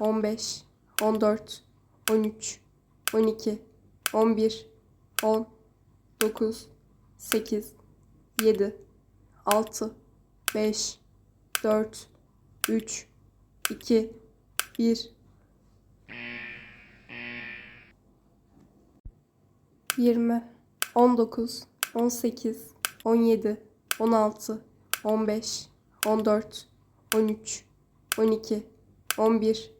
15, 14, 13, 12, 11, 10, 9, 8, 7, 6, 5, 4, 3, 2, 1. 20, 19, 18, 17, 16, 15, 14, 13, 12, 11,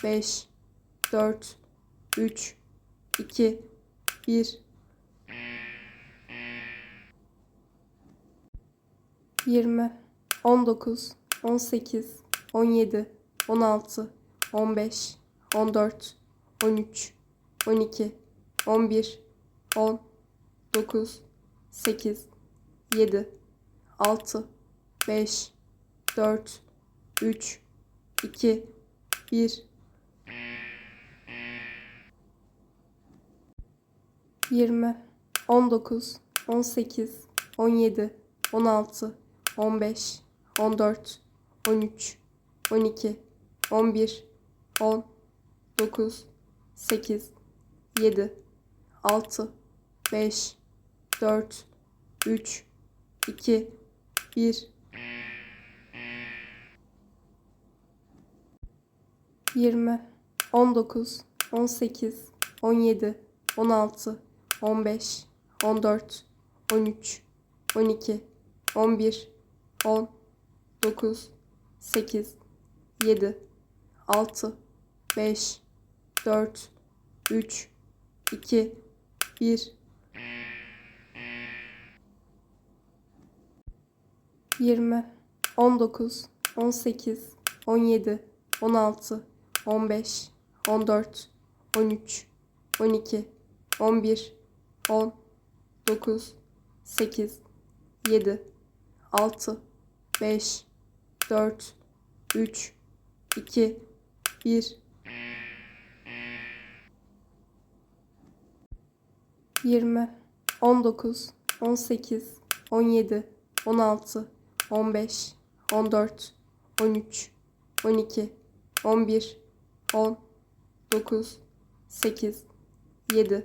5, 4, 3, 2, 1. 20, 19, 18, 17, 16, 15, 14, 13, 12, 11, 10, 9, 8, 7, 6, 5, 4, 3, 2, 1. 20, 19, 18, 17, 16, 15, 14, 13, 12, 11, 10, 9, 8, 7, 6, 5, 4, 3, 2, 1. 20, 19, 18, 17, 16, 15, 14, 13, 12, 11, 10, 9, 8, 7, 6, 5, 4, 3, 2, 1. 20, 19, 18, 17, 16, 15, 14, 13, 12, 11, 10, 9, 8, 7, 6, 5, 4, 3, 2, 1. 20, 19, 18, 17, 16, 15, 14, 13, 12, 11, 10, 9, 8, 7,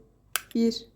1.